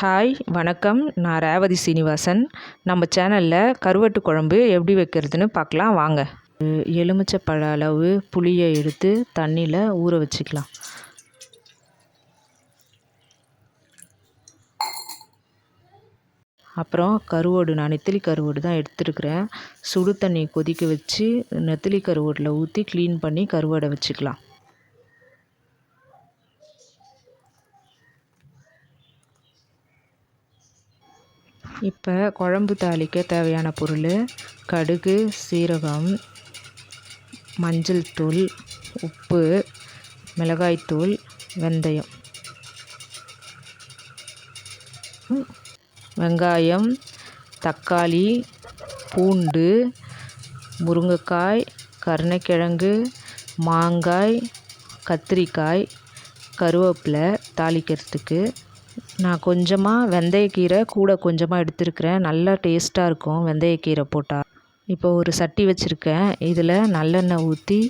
Hi வணக்கம். நான் ரேவதி சீனிவாசன். நம்ம சேனலில் கருவாட்டு குழம்பு எப்படி வைக்கிறதுன்னு பார்க்கலாம். வாங்க. எலுமிச்சப்பழ அளவு புளியை எடுத்து தண்ணியில் ஊற வச்சுக்கலாம். அப்புறம் கருவாடு நான் நெத்திலி கருவாடு தான் எடுத்துருக்குறேன். சுடு தண்ணி கொதிக்க வச்சு நெத்திலி கருவாடில் ஊற்றி க்ளீன் பண்ணி கருவாடை வச்சுக்கலாம். இப்போ குழம்பு தாளிக்க தேவையான பொருள் கடுகு சீரகம் மஞ்சள் தூள் உப்பு மிளகாய்த்தூள் வெந்தயம். வெங்காயம் தக்காளி பூண்டு முருங்கைக்காய் கருணைக்கிழங்கு மாங்காய் கத்திரிக்காய் கருவேப்பிலை தாளிக்கிறதுக்கு நான் கொஞ்சமாக வெந்தயக்கீரை கூட கொஞ்சமாக எடுத்துருக்கிறேன். நல்லா டேஸ்ட்டாக இருக்கும் வெந்தயக்கீரை போட்டால் இப்போ ஒரு சட்டி வச்சுருக்கேன். இதில் நல்லெண்ணெய் ஊற்றி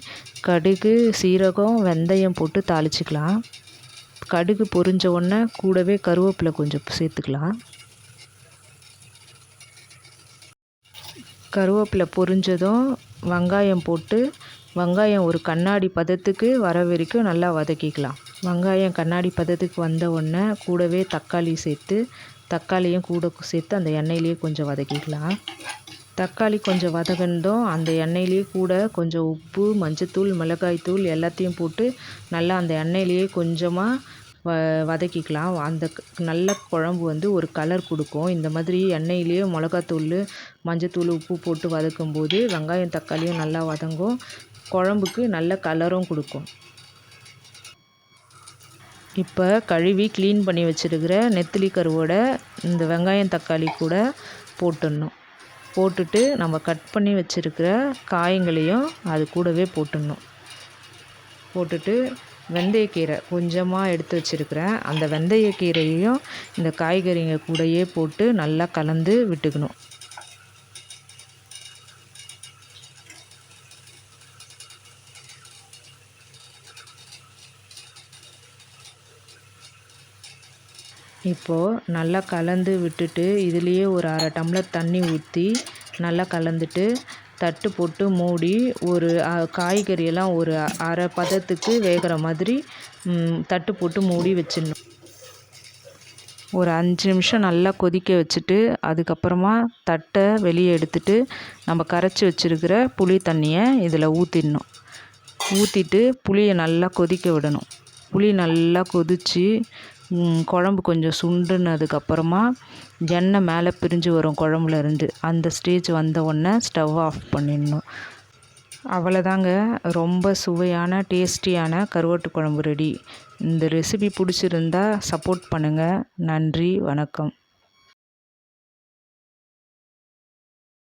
கடுகு சீரகம் வெந்தயம் போட்டு தாளிச்சிக்கலாம். கடுகு பொரிஞ்ச உடனே கூடவே கருவேப்பிலை கொஞ்சம் சேர்த்துக்கலாம். கருவேப்பிலை பொரிஞ்சதும் வெங்காயம் போட்டு வெங்காயம் ஒரு கண்ணாடி பதத்துக்கு வர வரைக்கும் நல்லா வதக்கிக்கலாம். வெங்காயம் கண்ணாடி பதத்துக்கு வந்த உடனே கூடவே தக்காளி சேர்த்து தக்காளியும் கூட சேர்த்து அந்த எண்ணெயிலேயே கொஞ்சம் வதக்கிக்கலாம். தக்காளி கொஞ்சம் வதகந்தோம் அந்த எண்ணெயிலேயே கூட கொஞ்சம் உப்பு மஞ்சத்தூள் மிளகாய்த்தூள் எல்லாத்தையும் போட்டு நல்லா அந்த எண்ணெயிலேயே கொஞ்சமாக வ வதக்கிக்கலாம். அந்த நல்ல குழம்பு வந்து ஒரு கலர் கொடுக்கும். இந்த மாதிரி எண்ணெயிலேயே மிளகாத்தூள் மஞ்சத்தூள் உப்பு போட்டு வதக்கும்போது வெங்காயம் தக்காளியும் நல்லா வதங்கும். குழம்புக்கு நல்ல கலரும் கொடுக்கும். இப்போ கழுவி க்ளீன் பண்ணி வச்சுருக்கிற நெத்திலி கருவோட இந்த வெங்காயம் தக்காளி கூட போட்டுடணும். போட்டுட்டு நம்ம கட் பண்ணி வச்சுருக்கிற காயங்களையும் அது கூடவே போட்டுடணும். போட்டுட்டு வெந்தயக்கீரை கொஞ்சமாக எடுத்து வச்சுருக்கிறேன் அந்த வெந்தயக்கீரையையும் இந்த காய்கறிங்க கூடயே போட்டு நல்லா கலந்து விட்டுக்கணும். இப்போது நல்லா கலந்து விட்டுட்டு இதுலேயே ஒரு அரை டம்ளர் தண்ணி ஊற்றி நல்லா கலந்துட்டு தட்டு போட்டு மூடி ஒரு காய்கறியெல்லாம் ஒரு அரை பதத்துக்கு வேகிற மாதிரி தட்டு போட்டு மூடி வச்சிடணும். ஒரு அஞ்சு நிமிஷம் நல்லா கொதிக்க வச்சுட்டு அதுக்கப்புறமா தட்டை வெளியே எடுத்துட்டு நம்ம கரைச்சி வச்சுருக்கிற புளி தண்ணியை இதில் ஊற்றிடணும் ஊற்றிட்டு புளியை நல்லா கொதிக்க விடணும். புளி நல்லா கொதித்து குழம்பு கொஞ்சம் சுண்டுனதுக்கப்புறமா எண்ணெய் மேலே பிரிஞ்சு வரும் குழம்புலேருந்து அந்த ஸ்டேஜ் வந்த உடனே ஸ்டவ் ஆஃப் பண்ணிடணும். அவ்வளோதாங்க ரொம்ப சுவையான டேஸ்டியான கருவாட்டு குழம்பு ரெடி இந்த ரெசிபி பிடிச்சிருந்தா சப்போர்ட் பண்ணுங்கள் நன்றி வணக்கம்.